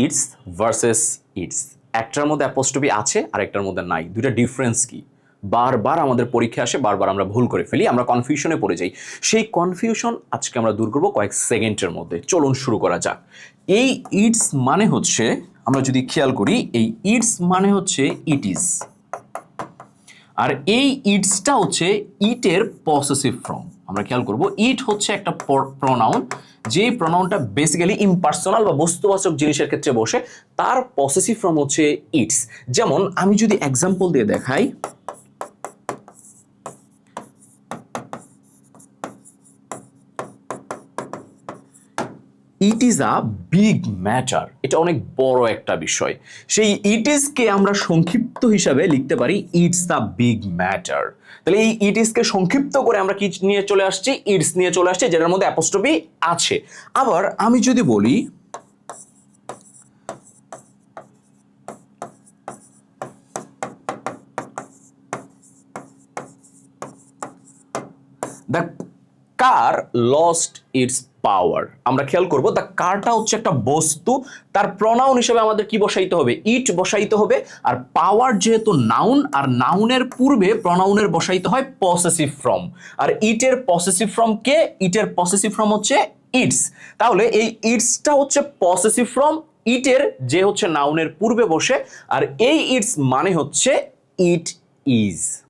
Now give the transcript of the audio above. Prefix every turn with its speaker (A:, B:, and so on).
A: It's versus it's. একটার মধ্যে apostrophe আছে আর একটার মধ্যে নাই। দুইটা ডিফারেন্স কি? বারবার আমাদের পরীক্ষা আসে, বারবার আমরা ভুল করে ফেলি, আমরা কনফিউশনে পড়ে যাই। সেই কনফিউশন আজকে আমরা দূর করব কয়েক সেকেন্ডের মধ্যে। চলুন শুরু করা যাক। এই ইটস মানে হচ্ছে, আমরা যদি খেয়াল করি, এই ইটস মানে হচ্ছে ইট আর এই ইটসটা হচ্ছে ইটের পসেসিভ ফর্ম আমরা খেয়াল করব ইট হচ্ছে একটা প্রনাউন যে প্রনাউনটা বেসিক্যালি ইম্পার্সোনাল বা বস্তুবাচক জিনিসের ক্ষেত্রে বসে, তার পসেসিভ ফর্ম হচ্ছে ইটস যেমন, আমি যদি এক্সাম্পল দিয়ে দেখাই it is a big matter এটা অনেক বড় একটা বিষয়। সেই ইট ইজকে আমরা সংক্ষিপ্ত হিসাবে লিখতে পারি ইটস দ্য বিগ ম্যাটার তাহলে এই ইট ইজকে সংক্ষিপ্ত করে আমরা কি নিয়ে চলে আসছি? ইটস নিয়ে চলে আসছি, যেটার মধ্যে অ্যাপোস্টপি আছে। আবার আমি যদি বলি the car lost its power আমরা খেয়াল করব দ্য কারটা হচ্ছে একটা বস্তু, তার প্রনাউন হিসেবে আমাদের কি বসাইতে হবে? ইট বসাইতে হবে, আর পাওয়ার যেহেতু নাউন আর নাউনের পূর্বে প্রনাউনের বসাইতে হয় পসেসিভ ফর্ম আর ইটের পসেসিভ ফর্ম কে? ইটের পসেসিভ ফর্ম হচ্ছে ইটস তাহলে এই ইটসটা হচ্ছে পসেসিভ ফর্ম ইটের যে হচ্ছে নাউনের পূর্বে বসে, আর এই ইটস মানে হচ্ছে ইট ইজ